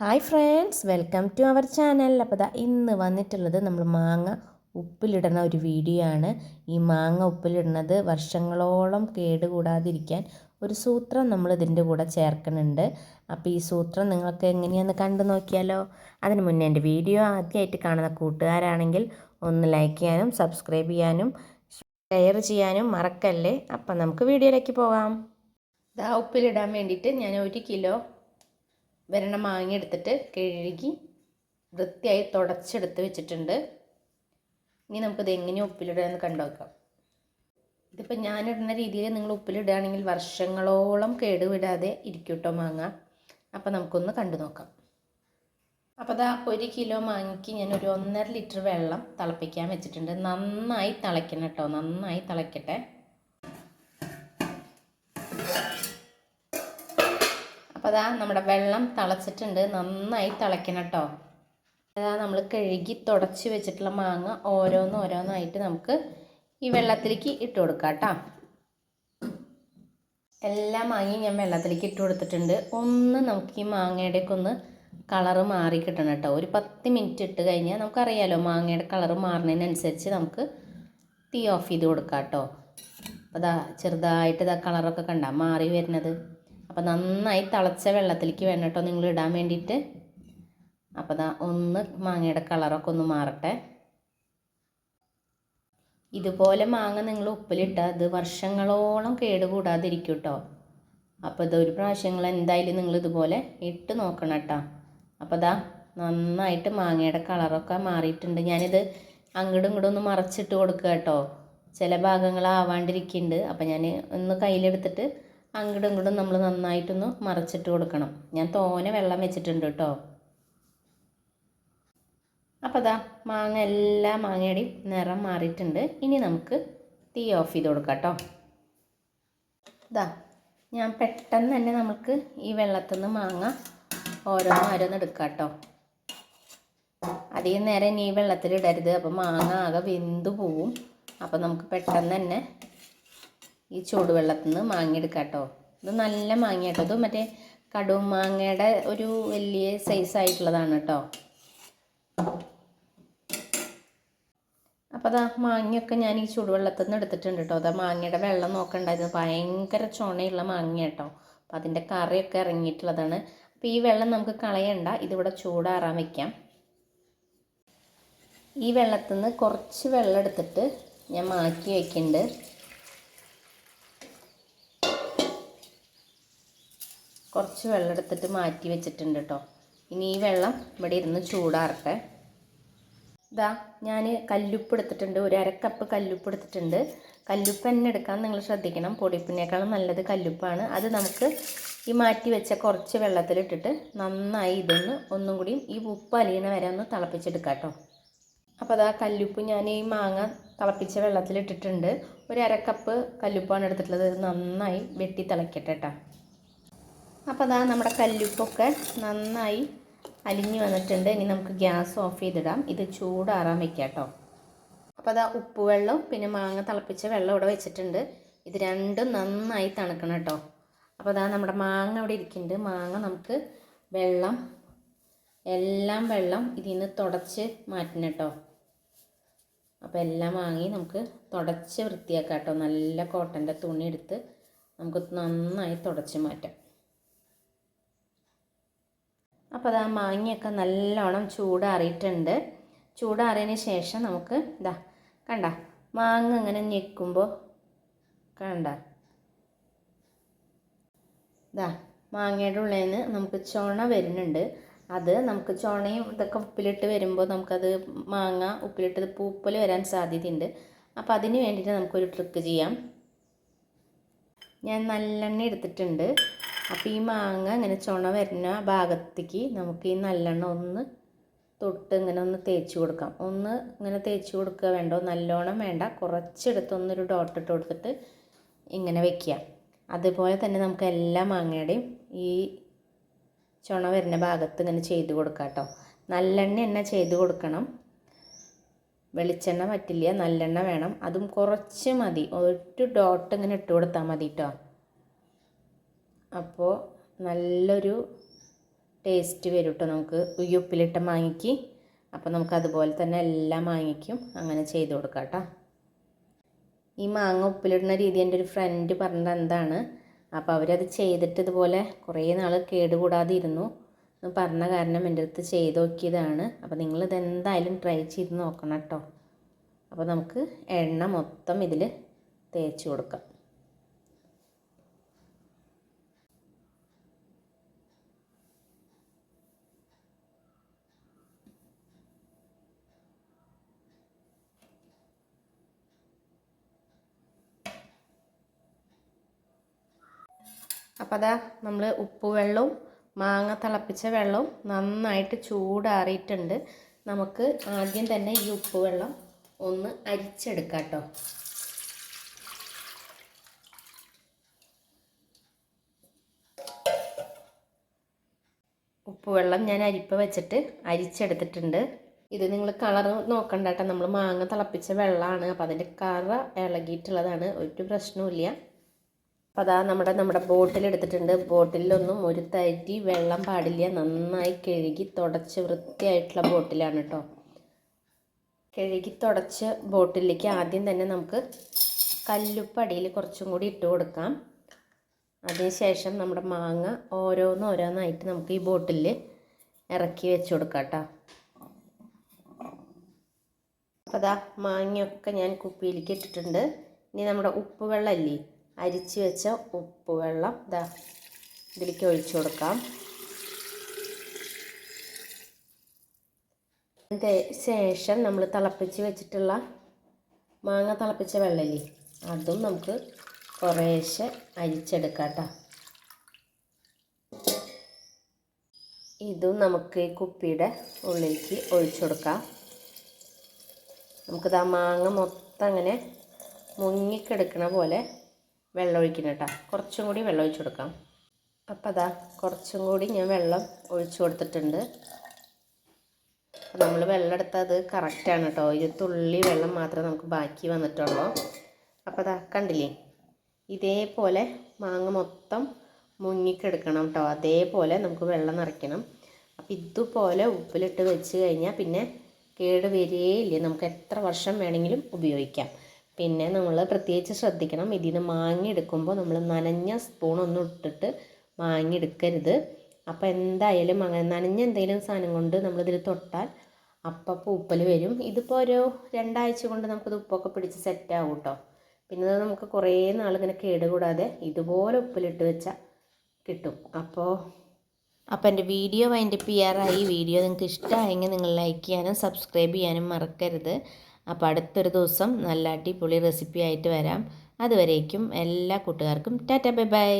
Hi friends welcome to our channel അപ്പോൾ ദാ ഇന്ന് വന്നിട്ടുള്ളത് നമ്മൾ മാങ്ങ ഉപ്പിലിടുന്ന ഒരു വീഡിയോ ആണ്. ഈ മാങ്ങ ഉപ്പിലിടുന്നത് വർഷങ്ങളോളം കേടുകൂടാതിരിക്കാൻ ഒരു സൂത്രം നമ്മൾ ഇതിന്റെ കൂടെ ചേർക്കുന്നുണ്ട്. അപ്പോൾ ഈ സൂത്രം നിങ്ങൾക്ക് എങ്ങനെയാണെന്ന് കണ്ടു നോക്കിയാലോ? അതിന് മുന്നേ എന്റെ വീഡിയോ ആദ്യമായിട്ട് കാണുന്ന കൂട്ടുകാരാണെങ്കിൽ ഒന്ന് ലൈക്ക് ചെയ്യാനും സബ്സ്ക്രൈബ് ചെയ്യാനും ഷെയർ ചെയ്യാനും മറക്കല്ലേ? അപ്പം നമുക്ക് വീഡിയോയിലേക്ക് പോകാം. ഇതാ ഉപ്പിലിടാൻ വേണ്ടിയിട്ട് ഞാൻ ഒരു കിലോ വരണ മാങ്ങ എടുത്തിട്ട് കഴുകി വൃത്തിയായി തുടച്ചെടുത്ത് വെച്ചിട്ടുണ്ട്. ഇനി നമുക്കിത് എങ്ങനെ ഉപ്പിലിടാമെന്ന് കണ്ടു നോക്കാം. ഇതിപ്പോൾ ഞാനിടുന്ന രീതിയിൽ നിങ്ങൾ ഉപ്പിലിടുകയാണെങ്കിൽ വർഷങ്ങളോളം കേടുവിടാതെ ഇരിക്കും മാങ്ങ. അപ്പോൾ നമുക്കൊന്ന് കണ്ടു നോക്കാം. അപ്പോൾ അതാ ഒരു കിലോ മാങ്ങിക്ക് ഞാൻ ഒരു ഒന്നര ലിറ്റർ വെള്ളം തിളപ്പിക്കാൻ വെച്ചിട്ടുണ്ട്. നന്നായി തിളയ്ക്കണം കേട്ടോ നന്നായി തിളയ്ക്കട്ടെ. അപ്പോൾ അതാ നമ്മുടെ വെള്ളം തിളച്ചിട്ടുണ്ട്. നന്നായി തിളയ്ക്കണം കേട്ടോ അതാ നമ്മൾ കഴുകി തുടച്ച് വെച്ചിട്ടുള്ള മാങ്ങ ഓരോന്ന് ഓരോന്നായിട്ട് നമുക്ക് ഈ വെള്ളത്തിലേക്ക് ഇട്ട് കൊടുക്കാം കേട്ടോ എല്ലാ മാങ്ങയും ഞാൻ വെള്ളത്തിലേക്ക് ഇട്ട് കൊടുത്തിട്ടുണ്ട്. ഒന്ന് നമുക്ക് ഈ മാങ്ങയുടെയൊക്കെ ഒന്ന് കളറ് മാറി കിട്ടണം കേട്ടോ ഒരു പത്ത് മിനിറ്റ് ഇട്ട് കഴിഞ്ഞാൽ നമുക്കറിയാലോ മാങ്ങയുടെ കളറ് മാറുന്നതിനനുസരിച്ച് നമുക്ക് തീ ഓഫ് ചെയ്ത് കൊടുക്കാം കേട്ടോ അതാ ചെറുതായിട്ട് ഇതാ കളറൊക്കെ കണ്ട മാറി വരുന്നത്. അപ്പോൾ നന്നായി തിളച്ച വെള്ളത്തിലേക്ക് വേണം കേട്ടോ നിങ്ങൾ ഇടാൻ വേണ്ടിയിട്ട്. അപ്പോൾ ദാ ഒന്ന് മാങ്ങയുടെ കളറൊക്കെ ഒന്ന് മാറട്ടെ. ഇതുപോലെ മാങ്ങ നിങ്ങൾ ഉപ്പിലിട്ടാൽ അത് വർഷങ്ങളോളം കേടുകൂടാതിരിക്കും കേട്ടോ. അപ്പോൾ ഇതൊരു പ്രാവശ്യം നിങ്ങൾ എന്തായാലും നിങ്ങൾ ഇതുപോലെ ഇട്ട് നോക്കണം കേട്ടോ. അപ്പോൾ ദാ നന്നായിട്ട് മാങ്ങയുടെ കളറൊക്കെ മാറിയിട്ടുണ്ട്. ഞാനിത് അങ്ങോട്ടും ഇങ്ങോട്ടും ഒന്ന് മറച്ചിട്ട് കൊടുക്കുക കേട്ടോ. ചില ഭാഗങ്ങളാവാണ്ടിരിക്കുന്നുണ്ട്. അപ്പം ഞാൻ ഒന്ന് കയ്യിലെടുത്തിട്ട് അങ്ങോട്ടും ഇങ്ങോട്ടും നമ്മൾ നന്നായിട്ടൊന്ന് മറച്ചിട്ട് കൊടുക്കണം. ഞാൻ തോനെ വെള്ളം വെച്ചിട്ടുണ്ട് കേട്ടോ അപ്പോൾ അതാ മാങ്ങ എല്ലാ മാങ്ങയുടെയും നിറം മാറിയിട്ടുണ്ട്. ഇനി നമുക്ക് തീ ഓഫ് ചെയ്ത് കൊടുക്കാം കേട്ടോ ഇതാ ഞാൻ പെട്ടെന്ന് തന്നെ നമുക്ക് ഈ വെള്ളത്തിൽ നിന്ന് മാങ്ങ ഓരോന്ന് ഓരോന്ന് എടുക്കാം കേട്ടോ അധികം നേരം ഇനി ഈ വെള്ളത്തിൽ ഇടരുത്. അപ്പോൾ മാങ്ങ ആകെ വെന്തു പോവും. അപ്പോൾ നമുക്ക് പെട്ടെന്ന് തന്നെ ഈ ചൂടുവെള്ളത്തിൽ നിന്ന് മാങ്ങ എടുക്കാം കേട്ടോ. ഇത് നല്ല മാങ്ങ കേട്ടോ ഇത് മറ്റേ കടും മാങ്ങയുടെ ഒരു വലിയ സൈസ് ആയിട്ടുള്ളതാണ് കേട്ടോ. അപ്പോൾ അതാ മാങ്ങയൊക്കെ ഞാൻ ഈ ചൂടുവെള്ളത്തിൽ നിന്ന് എടുത്തിട്ടുണ്ട് കേട്ടോ. അതാ മാങ്ങയുടെ വെള്ളം നോക്കണ്ടായിരുന്നു. ഭയങ്കര ചുണയുള്ള മാങ്ങ കേട്ടോ. അപ്പോൾ അതിന്റെ കറിയൊക്കെ ഇറങ്ങിയിട്ടുള്ളതാണ്. അപ്പോൾ ഈ വെള്ളം നമുക്ക് കളയണ്ട. ഇതിവിടെ ചൂടാറാൻ വയ്ക്കാം ഈ വെള്ളത്തിൽ നിന്ന് കുറച്ച് വെള്ളം എടുത്തിട്ട് ഞാൻ മാറ്റി വയ്ക്കുന്നുണ്ട് കുറച്ച് വെള്ളം എടുത്തിട്ട് മാറ്റി വെച്ചിട്ടുണ്ട് കേട്ടോ ഇനി ഈ വെള്ളം ഇവിടെ ഇരുന്ന് ചൂടാറട്ടെ. ഇതാ ഞാൻ കല്ലുപ്പ് എടുത്തിട്ടുണ്ട്. ഒരു അരക്കപ്പ് കല്ലുപ്പ് എടുത്തിട്ടുണ്ട്. കല്ലുപ്പ് തന്നെ എടുക്കാൻ നിങ്ങൾ ശ്രദ്ധിക്കണം. പൊടിപ്പിനേക്കാളും നല്ലത് കല്ലുപ്പാണ്. അത് നമുക്ക് ഈ മാറ്റി വെച്ച കുറച്ച് വെള്ളത്തിലിട്ടിട്ട് നന്നായി ഇതൊന്ന് ഒന്നും കൂടിയും ഈ ഉപ്പ് അലിയണ വരെ ഒന്ന് തിളപ്പിച്ചെടുക്കാം കേട്ടോ അപ്പോൾ അതാ കല്ലുപ്പ് ഞാൻ ഈ മാങ്ങ തിളപ്പിച്ച വെള്ളത്തിലിട്ടിട്ടുണ്ട്. ഒരു അരക്കപ്പ് കല്ലുപ്പാണ് എടുത്തിട്ടുള്ളത്. നന്നായി വെട്ടി തിളക്കട്ടെ കേട്ടോ അപ്പോൾ അതാ നമ്മുടെ കല്ലുപ്പൊക്കെ നന്നായി അലിഞ്ഞു വന്നിട്ടുണ്ട്. ഇനി നമുക്ക് ഗ്യാസ് ഓഫ് ചെയ്തിടാം. ഇത് ചൂടാറാൻ വെക്കാം കേട്ടോ അപ്പോൾ അതാ ഉപ്പുവെള്ളം പിന്നെ മാങ്ങ തിളപ്പിച്ച വെള്ളം ഇവിടെ വെച്ചിട്ടുണ്ട്. ഇത് രണ്ടും നന്നായി തണുക്കണം കേട്ടോ അപ്പോൾ അതാ നമ്മുടെ മാങ്ങ അവിടെ ഇരിക്കുന്നുണ്ട്. മാങ്ങ നമുക്ക് വെള്ളം എല്ലാം വെള്ളം ഇതിൽ നിന്ന് തുടച്ച് മാറ്റണം കേട്ടോ അപ്പോൾ എല്ലാം വാങ്ങി നമുക്ക് തുടച്ച് വൃത്തിയാക്കാം കേട്ടോ നല്ല കോട്ടന്റെ തുണി എടുത്ത് നമുക്ക് നന്നായി തുടച്ച് മാറ്റാം. അപ്പോൾ അത് ആ മാങ്ങയൊക്കെ നല്ലോണം ചൂടാറിയിട്ടുണ്ട്. ചൂടാറിയതിന് ശേഷം നമുക്ക് ഇതാ കണ്ട മാങ്ങ ഇങ്ങനെ ഞെക്കുമ്പോൾ കണ്ട. ഇതാ മാങ്ങയുടെ ഉള്ളിൽ നിന്ന് നമുക്ക് ചുണ വരുന്നുണ്ട്. അത് നമുക്ക് ചുണയും ഇതൊക്കെ ഉപ്പിലിട്ട് വരുമ്പോൾ നമുക്കത് മാങ്ങ ഉപ്പിലിട്ടത് പൂപ്പൽ വരാൻ സാധ്യതയുണ്ട്. അപ്പോൾ അതിന് വേണ്ടിയിട്ട് നമുക്കൊരു ട്രിക്ക് ചെയ്യാം. ഞാൻ നല്ലെണ്ണ എടുത്തിട്ടുണ്ട്. അപ്പോൾ ഈ മാങ്ങ ഇങ്ങനെ ചുണ വരുന്ന ഭാഗത്തേക്ക് നമുക്ക് ഈ നല്ലെണ്ണ ഒന്ന് തൊട്ട് ഇങ്ങനെ ഒന്ന് തേച്ച് കൊടുക്കാം. ഒന്ന് ഇങ്ങനെ തേച്ച് കൊടുക്കുക വേണ്ടോ നല്ലോണം വേണ്ട. കുറച്ചെടുത്ത് ഒന്നൊരു ഡോട്ട് ഇട്ട് കൊടുത്തിട്ട് ഇങ്ങനെ വെക്കുക. അതുപോലെ തന്നെ നമുക്ക് എല്ലാ മാങ്ങയുടെയും ഈ ചുണ വരുന്ന ഭാഗത്ത് ഇങ്ങനെ ചെയ്ത് കൊടുക്കാം കേട്ടോ. നല്ലെണ്ണ എണ്ണ ചെയ്ത് കൊടുക്കണം. വെളിച്ചെണ്ണ പറ്റില്ല നല്ലെണ്ണ വേണം. അതും കുറച്ച് മതി. ഒരു ഡോട്ട് ഇങ്ങനെ ഇട്ട് കൊടുത്താൽ മതി കേട്ടോ. അപ്പോൾ നല്ലൊരു ടേസ്റ്റ് വരും കേട്ടോ നമുക്ക്. ഈ ഉപ്പിലിട്ട മാങ്ങയ്ക്ക്. അപ്പോൾ നമുക്ക് അതുപോലെ തന്നെ എല്ലാ മാങ്ങയ്ക്കും അങ്ങനെ ചെയ്ത് കൊടുക്കാം കേട്ടോ. ഈ മാങ്ങ ഉപ്പിലിടുന്ന രീതി എന്റെ ഒരു ഫ്രണ്ട് പറഞ്ഞത് എന്താണ്? അപ്പോൾ അവരത് ചെയ്തിട്ട് ഇതുപോലെ കുറേ നാൾ കേടുകൂടാതെ ഇരുന്നു എന്ന് പറഞ്ഞ കാരണം എന്റെ അടുത്ത് ചെയ്ത് നോക്കിയതാണ്. അപ്പോൾ നിങ്ങളിത് എന്തായാലും ട്രൈ ചെയ്ത് നോക്കണം കേട്ടോ. അപ്പോൾ നമുക്ക് എണ്ണ മൊത്തം ഇതിൽ തേച്ച് കൊടുക്കാം. അപ്പോൾ അതാ നമ്മൾ ഉപ്പ് വെള്ളവും മാങ്ങ തിളപ്പിച്ച വെള്ളവും നന്നായിട്ട് ചൂടാറിയിട്ടുണ്ട്. നമുക്ക് ആദ്യം തന്നെ ഈ ഉപ്പ് വെള്ളം ഒന്ന് അരിച്ചെടുക്കാം കേട്ടോ. ഉപ്പുവെള്ളം ഞാൻ അരിപ്പ വെച്ചിട്ട് അരിച്ചെടുത്തിട്ടുണ്ട്. ഇത് നിങ്ങൾ കളർ നോക്കണ്ട കേട്ടോ. നമ്മൾ മാങ്ങ തിളപ്പിച്ച വെള്ളമാണ്. അപ്പോൾ അതിന്റെ കറ ഇളകിയിട്ടുള്ളതാണ്. ഒരു പ്രശ്നവുമില്ല. അപ്പോൾ അതാ നമ്മുടെ നമ്മുടെ ബോട്ടിൽ എടുത്തിട്ടുണ്ട് ബോട്ടിലൊന്നും ഒരു തരി വെള്ളം പാടില്ല. നന്നായി കഴുകി തുടച്ച് വൃത്തിയായിട്ടുള്ള ബോട്ടിലാണ് കേട്ടോ കഴുകി തുടച്ച് ബോട്ടിലേക്ക് ആദ്യം തന്നെ നമുക്ക് കല്ലുപ്പ് അടിയിൽ കുറച്ചും കൂടി ഇട്ട് കൊടുക്കാം. അതിനുശേഷം നമ്മുടെ മാങ്ങ ഓരോന്നോരോന്നായിട്ട് നമുക്ക് ഈ ബോട്ടിൽ ഇറക്കി വെച്ച് കൊടുക്കാം കേട്ടോ അപ്പോൾ അതാ മാങ്ങയൊക്കെ ഞാൻ കുപ്പിയിലേക്ക് ഇട്ടിട്ടുണ്ട്. ഇനി നമ്മുടെ ഉപ്പ് വെള്ളമല്ലേ അരിച്ച് വെച്ച ഉപ്പ് വെള്ളം ഇതാ ഇതിലേക്ക് ഒഴിച്ചു കൊടുക്കാം. ശേഷം നമ്മൾ തിളപ്പിച്ച് വെച്ചിട്ടുള്ള മാങ്ങ തിളപ്പിച്ച വെള്ളമില്ലേ അതും നമുക്ക് കുറേശ്ശെ അരിച്ചെടുക്കാം കേട്ടോ. ഇതും നമുക്ക് ഈ കുപ്പിയുടെ ഉള്ളിലേക്ക് ഒഴിച്ചു കൊടുക്കാം. നമുക്കിത് മാങ്ങ മൊത്തം അങ്ങനെ മുങ്ങിക്കെടുക്കണ പോലെ വെള്ളം ഒഴിക്കണം കേട്ടോ. കുറച്ചും കൂടി വെള്ളം ഒഴിച്ചു കൊടുക്കാം. അപ്പോൾ അതാ കുറച്ചും കൂടി ഞാൻ വെള്ളം ഒഴിച്ചു കൊടുത്തിട്ടുണ്ട്. നമ്മൾ വെള്ളം എടുത്തത് കറക്റ്റാണ് കേട്ടോ. ഒരു തുള്ളി വെള്ളം മാത്രമേ നമുക്ക് ബാക്കി വന്നിട്ടുള്ളൂ. അപ്പോൾ അതാ കണ്ടില്ലേ? ഇതേപോലെ മാങ്ങ മൊത്തം മുങ്ങിക്കെടുക്കണം കേട്ടോ. അതേപോലെ നമുക്ക് വെള്ളം നിറയ്ക്കണം. അപ്പം ഇതുപോലെ ഉപ്പിലിട്ട് വെച്ച് കഴിഞ്ഞാൽ പിന്നെ കേട് വരികയില്ല നമുക്ക് എത്ര വർഷം വേണമെങ്കിലും ഉപയോഗിക്കാം. പിന്നെ നമ്മൾ പ്രത്യേകിച്ച് ശ്രദ്ധിക്കണം. ഇതിൽ നിന്ന് മാങ്ങ എടുക്കുമ്പോൾ നമ്മൾ നനഞ്ഞ സ്പൂൺ സ്പൂണൊന്നും ഇട്ടിട്ട് മാങ്ങ എടുക്കരുത് അപ്പോൾ എന്തായാലും അങ്ങനെ നനഞ്ഞ എന്തെങ്കിലും സാധനം കൊണ്ട് നമ്മളിതിൽ തൊട്ടാൽ അപ്പം ഉപ്പൽ വരും. ഇതിപ്പോൾ ഒരു രണ്ടാഴ്ച കൊണ്ട് നമുക്കിത് ഉപ്പൊക്കെ പിടിച്ച് സെറ്റ് ആവും കേട്ടോ പിന്നെ നമുക്ക് കുറേ നാളിങ്ങനെ കേടുകൂടാതെ ഇതുപോലെ ഉപ്പിലിട്ട് വെച്ചാൽ കിട്ടും. അപ്പോൾ അപ്പോൾ എന്റെ വീഡിയോ വൈൻഡപ്പ് ചെയ്യാറായി. വീഡിയോ നിങ്ങൾക്ക് ഇഷ്ടമായെങ്കിൽ നിങ്ങൾ ലൈക്ക് ചെയ്യാനും സബ്സ്ക്രൈബ് ചെയ്യാനും മറക്കരുത്. അപ്പോൾ അടുത്തൊരു ദിവസം നല്ല അടിപൊളി റെസിപ്പി ആയിട്ട് വരാം. അതുവരേക്കും എല്ലാ കൂട്ടുകാർക്കും. Tata bye bye.